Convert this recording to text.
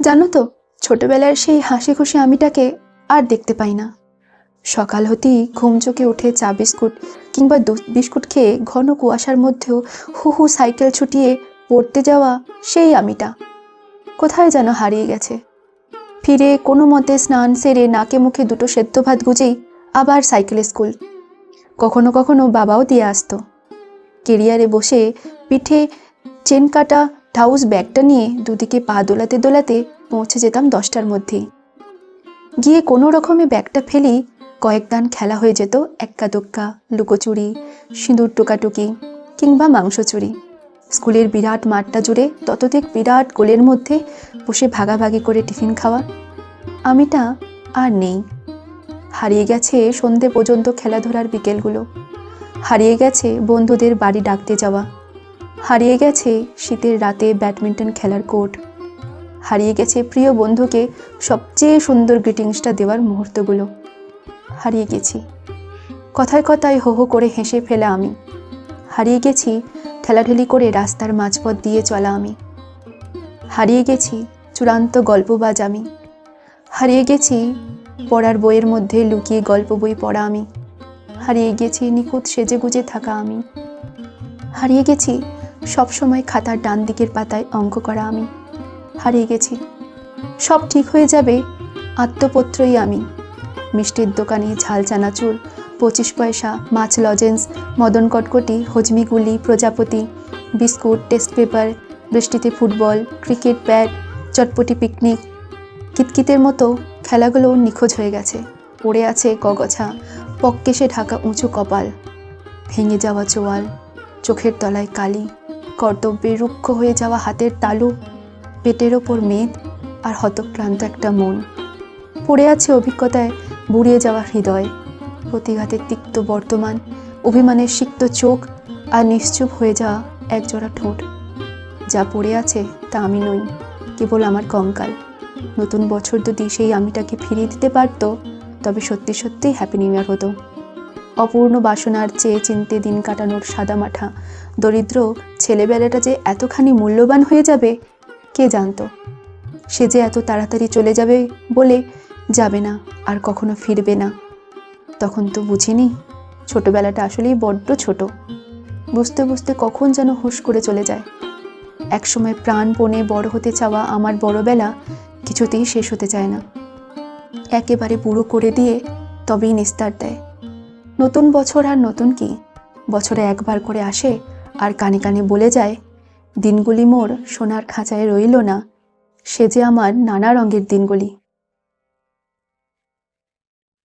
জানো তো, ছোটবেলার সেই হাসি খুশি আমিটাকে আর দেখতে পাই না। সকাল হতেই ঘুম চোখে উঠে চা বিস্কুট কিংবা দুধ বিস্কুট খেয়ে ঘন কুয়াশার মধ্যেও হু হু সাইকেল ছুটিয়ে পড়তে যাওয়া সেই আমিটা। কোথায় যেন হারিয়ে গেছে। ফিরে কোনো মতে স্নান সেরে নাকে মুখে দুটো সেদ্ধ ভাত গুজেই আবার সাইকেল স্কুল। কখনো কখনো বাবাও দিয়ে আসতো। কেরিয়ারে বসে পিঠে চেন কাটা ঠাউস ব্যাগটা নিয়ে দুদিকে পা দোলাতে দোলাতে পৌঁছে যেতাম দশটার মধ্যেই। গিয়ে কোনো রকমে ব্যাগটা ফেলি, কয়েক দান খেলা হয়ে যেত, এক্কা দোক্কা, লুকোচুরি, সিঁদুর টোকাটুকি কিংবা মাংস চুরি স্কুলের বিরাট মাঠটা জুড়ে ততোধিক বিরাট গোলের মধ্যে বসে ভাগাভাগি করে টিফিন খাওয়া। আমিটা আর নেই। হারিয়ে গেছে সন্ধে পর্যন্ত খেলাধুলার বিকেলগুলো। হারিয়ে গেছে বন্ধুদের বাড়ি ডাকতে যাওয়া। হারিয়ে গেছে শীতের রাতে ব্যাডমিন্টন খেলার কোর্ট। হারিয়ে গেছে প্রিয় বন্ধুকে সবচেয়ে সুন্দর গ্রিটিংসটা দেওয়ার মুহূর্তগুলো। হারিয়ে গেছি। কথায় কথায় হো হো করে হেসে ফেলা আমি। হারিয়ে গেছি ঠেলাঠেলি করে রাস্তার মাঝপথ দিয়ে চলা আমি। হারিয়ে গেছি চূড়ান্ত গল্পবাজ আমি। হারিয়ে গেছি পড়ার বইয়ের মধ্যে লুকিয়ে গল্প বই পড়া আমি। হারিয়ে গেছি নিখুঁত সেজে গুজে থাকা আমি। হারিয়ে গেছি সবসময় খাতার ডান দিকের পাতায় অঙ্ক করা আমি। হারিয়ে গেছি। সব ঠিক হয়ে যাবে, আত্মপত্রই আমি। মিষ্টির দোকানে ঝাল চানাচুর, পঁচিশ পয়সা, মাছ লজেন্স, মদন কটকটি হজমিগুলি প্রজাপতি, বিস্কুট, টেস্ট পেপার, বৃষ্টিতে ফুটবল, ক্রিকেট ব্যাট, চটপটি পিকনিক। কিতকিতের মতো খেলাগুলো নিখোঁজ হয়ে গেছে। পড়ে আছে গগছা পক্কেশে ঢাকা উঁচু কপাল। ভেঙে যাওয়া চোয়াল, চোখের তলায় কালি। কর্তব্যে রুক্ষ হয়ে যাওয়া হাতের তালু, পেটের ওপর মেদ আর হতক্রান্ত একটা মন। পড়ে আছে অভিজ্ঞতায় বুড়িয়ে যাওয়া হৃদয়। প্রতিঘাতের তিক্ত বর্তমান, অভিমানের সিক্ত চোখ আর নিশ্চুপ হয়ে যাওয়া একজোড়া ঠোঁট। যা পড়ে আছে তা আমি নই, কেবল আমার কঙ্কাল। নতুন বছর যদি সেই আমিটাকে ফিরিয়ে দিতে পারতো, তবে সত্যি সত্যিই হ্যাপি নিউ ইয়ার হতো। অপূর্ণ বাসনার চেয়ে চিনতে দিন কাটানোর সাদামাঠা দরিদ্র ছেলেবেলাটা যে এতখানি মূল্যবান হয়ে যাবে, কে জানতো? সে যে এত তাড়াতাড়ি চলে যাবে বলে যাবে না আর কখনো ফিরবে না। তখন তো বুঝিনি, ছোটবেলাটা আসলেই বড্ড ছোট। বুঝতে বুঝতে কখন যেন হুশ করে চলে যায়। একসময় প্রাণপণে বড় হতে চাওয়া আমার বড়বেলা কিছুতেই শেষ হতে চায় না। একেবারে বুড়ো করে দিয়ে তবেই নিস্তার দেয়। নতুন বছর আর নতুন কি? বছরে একবার করে আসে আর কানে কানে বলে যায়, দিনগুলি মোর সোনার খাঁচায় রইল না, সে যে আমার নানা রঙের দিনগুলি।